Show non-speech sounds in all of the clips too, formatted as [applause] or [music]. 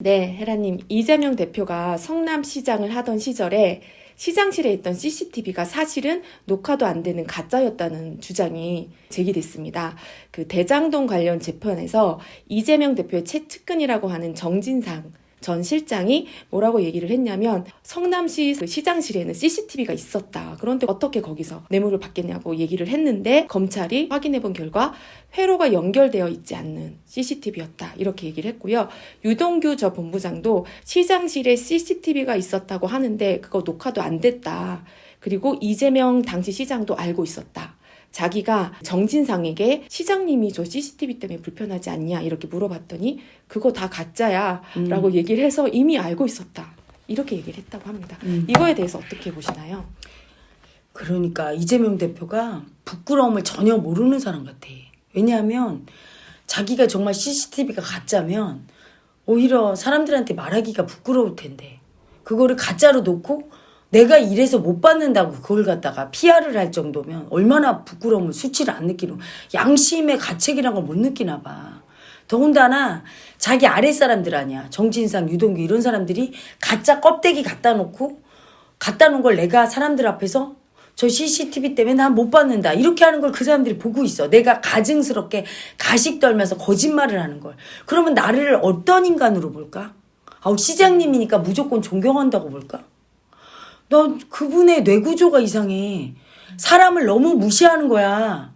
네, 헤라님. 이재명 대표가 성남시장을 하던 시절에 시장실에 있던 CCTV가 사실은 녹화도 안 되는 가짜였다는 주장이 제기됐습니다. 그 대장동 관련 재판에서 이재명 대표의 최측근이라고 하는 정진상 전 실장이 뭐라고 얘기를 했냐면 성남시 그 시장실에는 CCTV가 있었다. 그런데 어떻게 거기서 뇌물을 받겠냐고 얘기를 했는데 검찰이 확인해 본 결과 회로가 연결되어 있지 않는 CCTV였다. 이렇게 얘기를 했고요. 유동규 저 본부장도 시장실에 CCTV가 있었다고 하는데 그거 녹화도 안 됐다. 그리고 이재명 당시 시장도 알고 있었다. 자기가 정진상에게 시장님이 저 CCTV 때문에 불편하지 않냐 이렇게 물어봤더니 그거 다 가짜야 음. 라고 얘기를 해서 이미 알고 있었다. 이렇게 얘기를 했다고 합니다. 음. 이거에 대해서 어떻게 보시나요? 그러니까 이재명 대표가 부끄러움을 전혀 모르는 사람 같아. 왜냐하면 자기가 정말 CCTV가 가짜면 오히려 사람들한테 말하기가 부끄러울 텐데 그거를 가짜로 놓고 내가 이래서 못 받는다고 그걸 갖다가 PR을 할 정도면 얼마나 부끄러움을 수치를 안 느끼는 양심의 가책이란 걸 못 느끼나 봐. 더군다나 자기 아랫 사람들 아니야. 정진상, 유동규 이런 사람들이 가짜 껍데기 갖다 놓고 갖다 놓은 걸 내가 사람들 앞에서 저 CCTV 때문에 난 못 받는다. 이렇게 하는 걸 그 사람들이 보고 있어. 내가 가증스럽게 가식 떨면서 거짓말을 하는 걸. 그러면 나를 어떤 인간으로 볼까? 아우, 시장님이니까 무조건 존경한다고 볼까? 너 그분의 뇌구조가 이상해. 사람을 너무 무시하는 거야.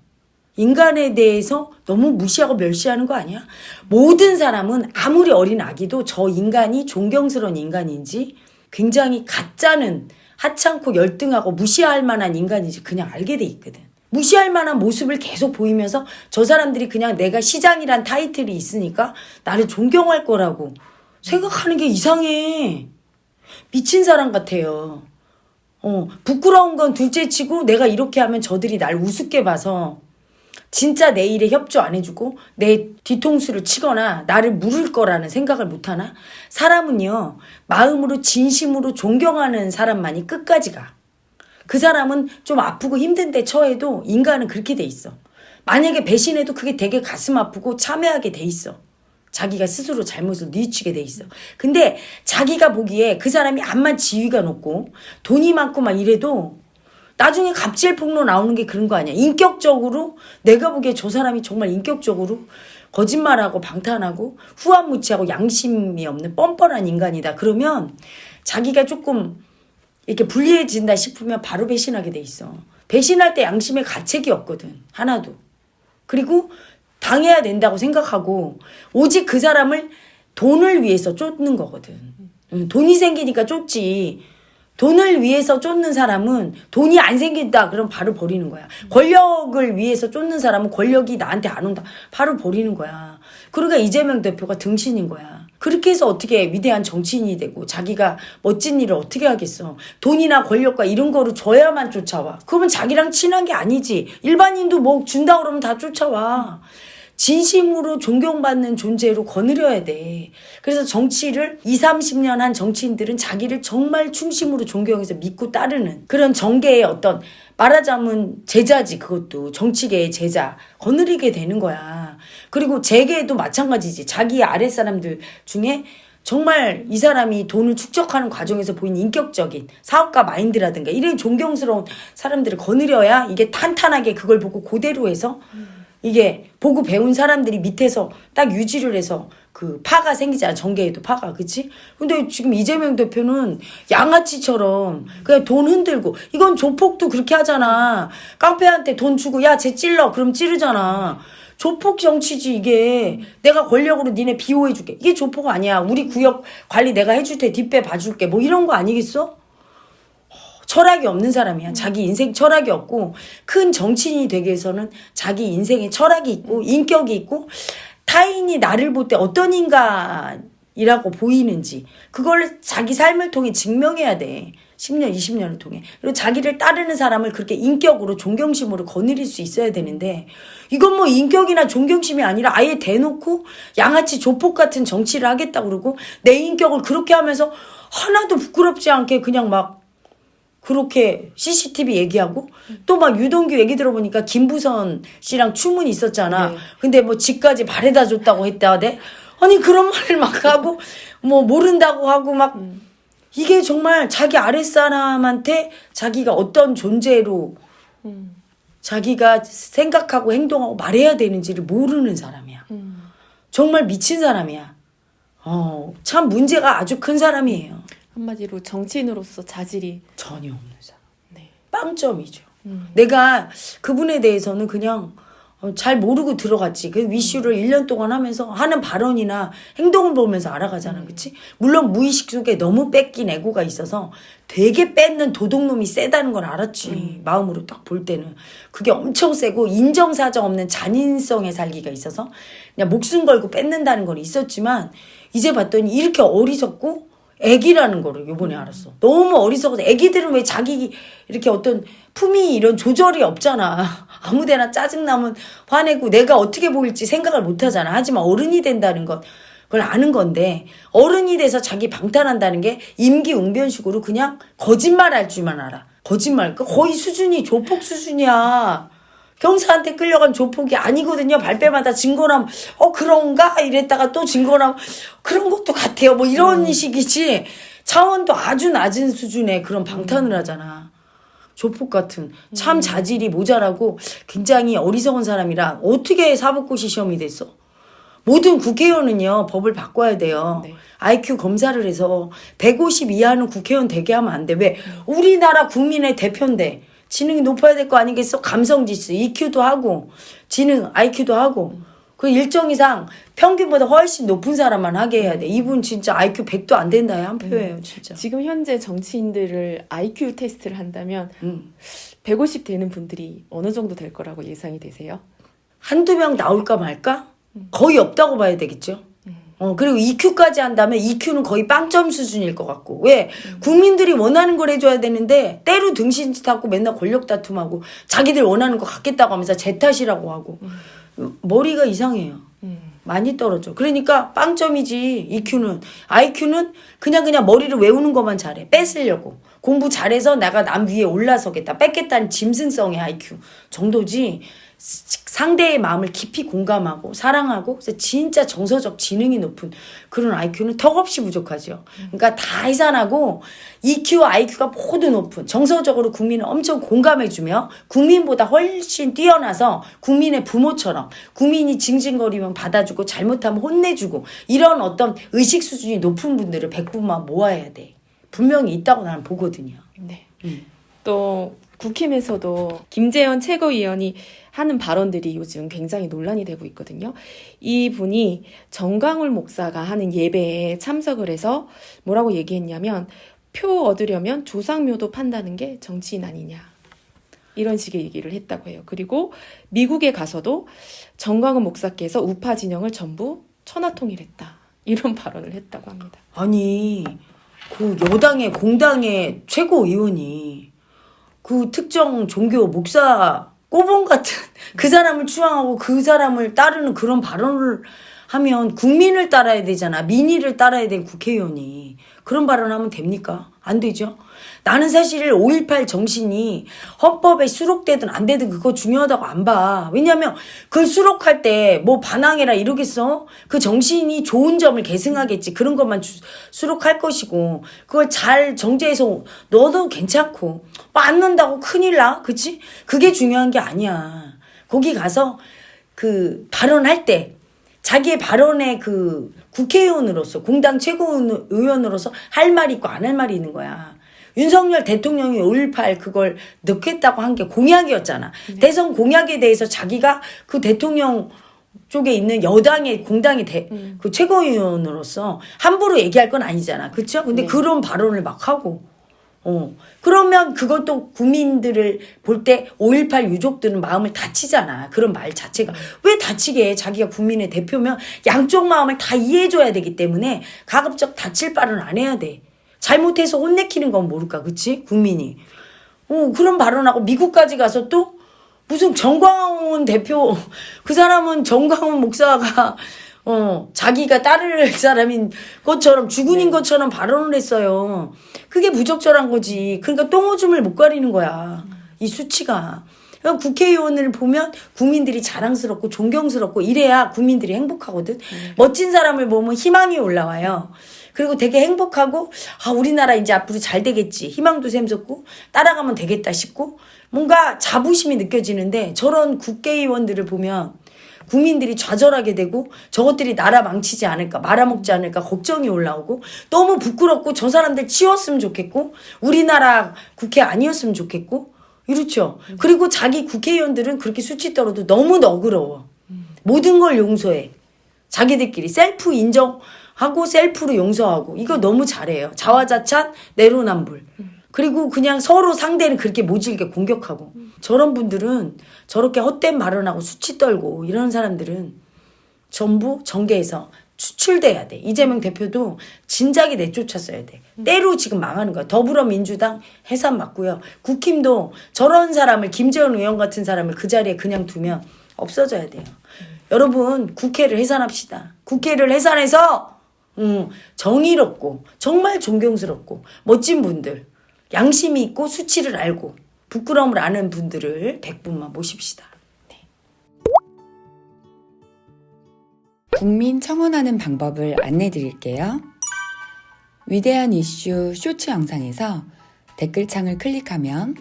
인간에 대해서 너무 무시하고 멸시하는 거 아니야? 모든 사람은 아무리 어린 아기도 저 인간이 존경스러운 인간인지 굉장히 가짜는 하찮고 열등하고 무시할 만한 인간인지 그냥 알게 돼 있거든. 무시할 만한 모습을 계속 보이면서 저 사람들이 그냥 내가 시장이란 타이틀이 있으니까 나를 존경할 거라고 생각하는 게 이상해. 미친 사람 같아요. 어, 부끄러운 건 둘째 치고 내가 이렇게 하면 저들이 날 우습게 봐서 진짜 내 일에 협조 안 해주고 내 뒤통수를 치거나 나를 물을 거라는 생각을 못 하나? 사람은요, 마음으로 진심으로 존경하는 사람만이 끝까지 가. 그 사람은 좀 아프고 힘든데 처해도 인간은 그렇게 돼 있어. 만약에 배신해도 그게 되게 가슴 아프고 참회하게 돼 있어. 자기가 스스로 잘못을 뉘우치게 돼 있어. 근데 자기가 보기에 그 사람이 암만 지위가 높고 돈이 많고 막 이래도 나중에 갑질 폭로 나오는 게 그런 거 아니야. 인격적으로 내가 보기에 저 사람이 정말 인격적으로 거짓말하고 방탄하고 후한무치하고 양심이 없는 뻔뻔한 인간이다. 그러면 자기가 조금 이렇게 불리해진다 싶으면 바로 배신하게 돼 있어. 배신할 때 양심에 가책이 없거든. 하나도. 그리고 당해야 된다고 생각하고 오직 그 사람을 돈을 위해서 쫓는 거거든. 음, 돈이 생기니까 쫓지. 돈을 위해서 쫓는 사람은 돈이 안 생긴다 그럼 바로 버리는 거야. 권력을 위해서 쫓는 사람은 권력이 나한테 안 온다. 바로 버리는 거야. 그러니까 이재명 대표가 등신인 거야. 그렇게 해서 어떻게 위대한 정치인이 되고 자기가 멋진 일을 어떻게 하겠어. 돈이나 권력과 이런 거로 줘야만 쫓아와. 그러면 자기랑 친한 게 아니지. 일반인도 뭐 준다 그러면 다 쫓아와. 진심으로 존경받는 존재로 거느려야 돼. 그래서 정치를 2, 30년 한 정치인들은 자기를 정말 충심으로 존경해서 믿고 따르는 그런 정계의 어떤 말하자면 제자지 그것도 정치계의 제자 거느리게 되는 거야. 그리고 재계도 마찬가지지. 자기 아랫사람들 중에 정말 이 사람이 돈을 축적하는 과정에서 보이는 인격적인 사업가 마인드라든가 이런 존경스러운 사람들을 거느려야 이게 탄탄하게 그걸 보고 그대로 해서 이게 보고 배운 사람들이 밑에서 딱 유지를 해서 그 파가 생기잖아 정계에도 파가. 그치? 근데 지금 이재명 대표는 양아치처럼 그냥 돈 흔들고 이건 조폭도 그렇게 하잖아. 깡패한테 돈 주고 야 쟤 찔러. 그럼 찌르잖아. 조폭 정치지 이게. 내가 권력으로 니네 비호해줄게. 이게 조폭 아니야. 우리 구역 관리 내가 해줄 테 뒷배 봐줄게. 뭐 이런 거 아니겠어? 철학이 없는 사람이야. 자기 인생 철학이 없고 큰 정치인이 되기 위해서는 자기 인생에 철학이 있고 인격이 있고 타인이 나를 볼 때 어떤 인간이라고 보이는지 그걸 자기 삶을 통해 증명해야 돼. 10년, 20년을 통해. 그리고 자기를 따르는 사람을 그렇게 인격으로 존경심으로 거느릴 수 있어야 되는데 이건 뭐 인격이나 존경심이 아니라 아예 대놓고 양아치 조폭 같은 정치를 하겠다 그러고 내 인격을 그렇게 하면서 하나도 부끄럽지 않게 그냥 막 그렇게 CCTV 얘기하고 또 막 유동규 얘기 들어보니까 김부선 씨랑 추문이 있었잖아. 네. 근데 뭐 집까지 바래다 줬다고 했다. 네? 아니 그런 말을 막 하고 뭐 모른다고 하고 막 음. 이게 정말 자기 아랫사람한테 자기가 어떤 존재로 음. 자기가 생각하고 행동하고 말해야 되는지를 모르는 사람이야. 음. 정말 미친 사람이야. 어, 참 문제가 아주 큰 사람이에요. 한마디로 정치인으로서 자질이 전혀 없는 사람. 네. 빵점이죠. 음. 내가 그분에 대해서는 그냥 어, 잘 모르고 들어갔지. 그 위슈를 1년 동안 하면서 하는 발언이나 행동을 보면서 알아가잖아. 그치? 물론 무의식 속에 너무 뺏긴 애고가 있어서 되게 뺏는 도둑놈이 세다는 걸 알았지. 마음으로 딱 볼 때는. 그게 엄청 세고 인정사정 없는 잔인성의 살기가 있어서 그냥 목숨 걸고 뺏는다는 건 있었지만 이제 봤더니 이렇게 어리석고 애기라는 거를 요번에 알았어. 너무 어리석어서 애기들은 왜 자기 이렇게 어떤 품위 이런 조절이 없잖아. [laughs] 아무데나 짜증나면 화내고 내가 어떻게 보일지 생각을 못 하잖아. 하지만 어른이 된다는 것 그걸 아는 건데 어른이 돼서 자기 방탄한다는 게 임기응변식으로 그냥 거짓말 할 줄만 알아. 거짓말. 그 거의 수준이 조폭 수준이야. 경사한테 끌려간 조폭이 아니거든요. 발뺌하다 증거남, 어, 그런가? 이랬다가 또 증거남, 그런 것도 같아요. 뭐 이런 식이지. 차원도 아주 낮은 수준의 그런 방탄을 하잖아. 조폭 같은. 참 자질이 모자라고 굉장히 어리석은 사람이라 어떻게 사법고시 시험이 됐어? 모든 국회의원은요, 법을 바꿔야 돼요. 네. IQ 검사를 해서 150 이하는 국회의원 되게 하면 안 돼. 왜? 우리나라 국민의 대표인데 지능이 높아야 될 거 아니겠어? 감성 지수, EQ도 하고, 지능, IQ도 하고. 그 일정 이상 평균보다 훨씬 높은 사람만 하게 해야 돼. 이분 진짜 IQ 100도 안 된다. 한 표예요, 진짜. 지금 현재 정치인들을 IQ 테스트를 한다면 음. 150 되는 분들이 어느 정도 될 거라고 예상이 되세요? 한두 명 나올까 말까? 거의 없다고 봐야 되겠죠. 어, 그리고 EQ까지 한다면 EQ는 거의 빵점 수준일 것 같고. 왜? 국민들이 원하는 걸 해줘야 되는데, 때로 등신짓 하고 맨날 권력 다툼하고, 자기들 원하는 거 갖겠다고 하면서 제 탓이라고 하고. 머리가 이상해요. 음. 많이 떨어져. 그러니까 빵점이지, EQ는. IQ는 그냥 그냥 머리를 외우는 것만 잘해. 뺏으려고. 공부 잘해서 내가 남 위에 올라서겠다. 뺏겠다는 짐승성의 IQ 정도지. 상대의 마음을 깊이 공감하고 사랑하고 그래서 진짜 정서적 지능이 높은 그런 IQ는 턱없이 부족하죠. 그러니까 다 해산하고 EQ, IQ가 모두 높은 정서적으로 국민을 엄청 공감해주며 국민보다 훨씬 뛰어나서 국민의 부모처럼 국민이 징징거리면 받아주고 잘못하면 혼내주고 이런 어떤 의식 수준이 높은 분들을 백분만 모아야 돼. 분명히 있다고 나는 보거든요. 네. 음. 또 국힘에서도 김재현 최고위원이 하는 발언들이 요즘 굉장히 논란이 되고 있거든요. 이분이 정강울 목사가 하는 예배에 참석을 해서 뭐라고 얘기했냐면 표 얻으려면 조상묘도 판다는 게 정치인 아니냐. 이런 식의 얘기를 했다고 해요. 그리고 미국에 가서도 정광훈 목사께서 우파 진영을 전부 천하통일했다. 이런 [laughs] 발언을 했다고 합니다. 아니 그 여당의 공당의 최고 의원이 그 특정 종교 목사 꼬봉 같은 [laughs] 그 사람을 추앙하고 그 사람을 따르는 그런 발언을 하면 국민을 따라야 되잖아. 민의를 따라야 된 국회의원이. 그런 발언하면 됩니까? 안 되죠. 나는 사실 5.18 정신이 헌법에 수록되든 안 되든 그거 중요하다고 안 봐. 왜냐면 그걸 수록할 때 뭐 반항해라 이러겠어? 그 정신이 좋은 점을 계승하겠지. 그런 것만 주- 수록할 것이고 그걸 잘 정제해서 넣어도 괜찮고 뭐 안 넣는다고 큰일 나. 그치? 그게 중요한 게 아니야. 거기 가서 그 발언할 때 자기의 발언에 그 국회의원으로서 공당 최고의원으로서 할 말이 있고 안 할 말이 있는 거야. 윤석열 대통령이 5.18 그걸 넣겠다고 한 게 공약이었잖아. 대선 공약에 대해서 자기가 그 대통령 쪽에 있는 여당의 공당의 대, 그 최고위원으로서 함부로 얘기할 건 아니잖아. 그쵸? 근데 네. 그런 발언을 막 하고. 어. 그러면 그것도 국민들을 볼 때 5.18 유족들은 마음을 다치잖아. 그런 말 자체가. 왜 다치게 해? 자기가 국민의 대표면 양쪽 마음을 다 이해해줘야 되기 때문에 가급적 다칠 발언 안 해야 돼. 잘못해서 혼내키는 건 모를까. 그치? 국민이. 어, 그런 발언하고 미국까지 가서 또 무슨 정광훈 대표 [laughs] 그 사람은 정광훈 목사가 어 자기가 따를 [laughs] 사람인 것처럼 주군인 것처럼 발언을 했어요. 그게 부적절한 거지. 그러니까 똥오줌을 못 가리는 거야. 이 수치가. 그러니까 국회의원을 보면 국민들이 자랑스럽고 존경스럽고 이래야 국민들이 행복하거든. 멋진 사람을 보면 희망이 올라와요. 그리고 되게 행복하고 아 우리나라 이제 앞으로 잘 되겠지 희망도 샘솟고 따라가면 되겠다 싶고 뭔가 자부심이 느껴지는데 저런 국회의원들을 보면 국민들이 좌절하게 되고 저것들이 나라 망치지 않을까 말아먹지 않을까 걱정이 올라오고 너무 부끄럽고 저 사람들 치웠으면 좋겠고 우리나라 국회 아니었으면 좋겠고 이렇죠. 그리고 자기 국회의원들은 그렇게 수치 떨어도 너무 너그러워. 모든 걸 용서해. 자기들끼리 셀프 인정하고 셀프로 용서하고 이거 너무 잘해요. 자화자찬 내로남불. 그리고 그냥 서로 상대는 그렇게 모질게 공격하고 저런 분들은 저렇게 헛된 발언하고 수치 떨고 이런 사람들은 전부 정계에서 추출돼야 돼. 이재명 대표도 진작에 내쫓았어야 돼. 때로 지금 망하는 거야. 더불어민주당 해산 맞고요. 국힘도 저런 사람을 김재원 의원 같은 사람을 그 자리에 그냥 두면 없어져야 돼요. 여러분 국회를 해산합시다. 국회를 해산해서 음, 정의롭고 정말 존경스럽고 멋진 분들 양심이 있고 수치를 알고 부끄러움을 아는 분들을 100분만 모십시다. 국민 청원하는 방법을 안내 드릴게요. 위대한 이슈 쇼츠 영상에서 댓글창을 클릭하면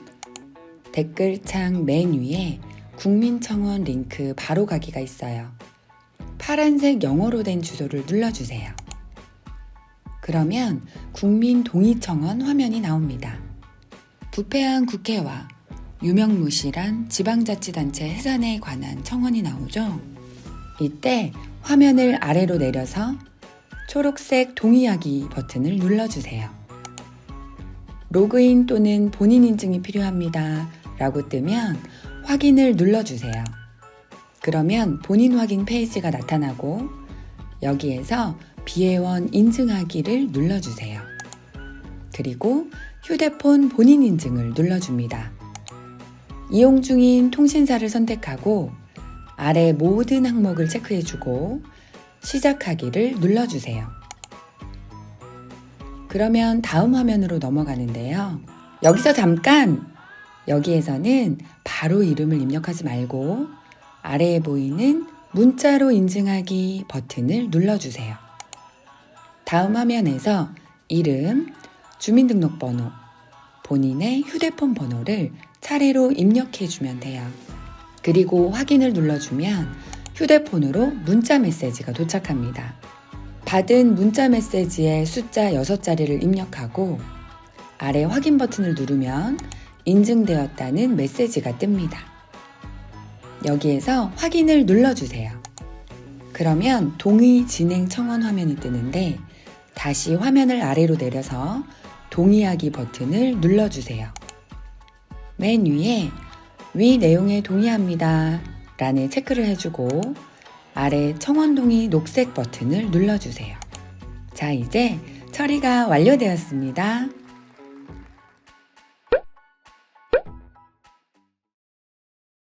댓글창 맨 위에 국민 청원 링크 바로 가기가 있어요. 파란색 영어로 된 주소를 눌러주세요. 그러면 국민 동의 청원 화면이 나옵니다. 부패한 국회와 유명무실한 지방자치단체 해산에 관한 청원이 나오죠. 이때 화면을 아래로 내려서 초록색 동의하기 버튼을 눌러주세요. 로그인 또는 본인 인증이 필요합니다. 라고 뜨면 확인을 눌러주세요. 그러면 본인 확인 페이지가 나타나고 여기에서 비회원 인증하기를 눌러주세요. 그리고 휴대폰 본인 인증을 눌러줍니다. 이용 중인 통신사를 선택하고 아래 모든 항목을 체크해주고 시작하기를 눌러주세요. 그러면 다음 화면으로 넘어가는데요. 여기서 잠깐! 여기에서는 바로 이름을 입력하지 말고 아래에 보이는 문자로 인증하기 버튼을 눌러주세요. 다음 화면에서 이름, 주민등록번호, 본인의 휴대폰 번호를 차례로 입력해 주면 돼요. 그리고 확인을 눌러주면 휴대폰으로 문자 메시지가 도착합니다. 받은 문자 메시지의 숫자 6자리를 입력하고 아래 확인 버튼을 누르면 인증되었다는 메시지가 뜹니다. 여기에서 확인을 눌러주세요. 그러면 동의 진행 청원 화면이 뜨는데 다시 화면을 아래로 내려서 동의하기 버튼을 눌러주세요. 맨 위에 위 내용에 동의합니다. 라는 체크를 해주고 아래 청원 동의 녹색 버튼을 눌러주세요. 자, 이제 처리가 완료되었습니다.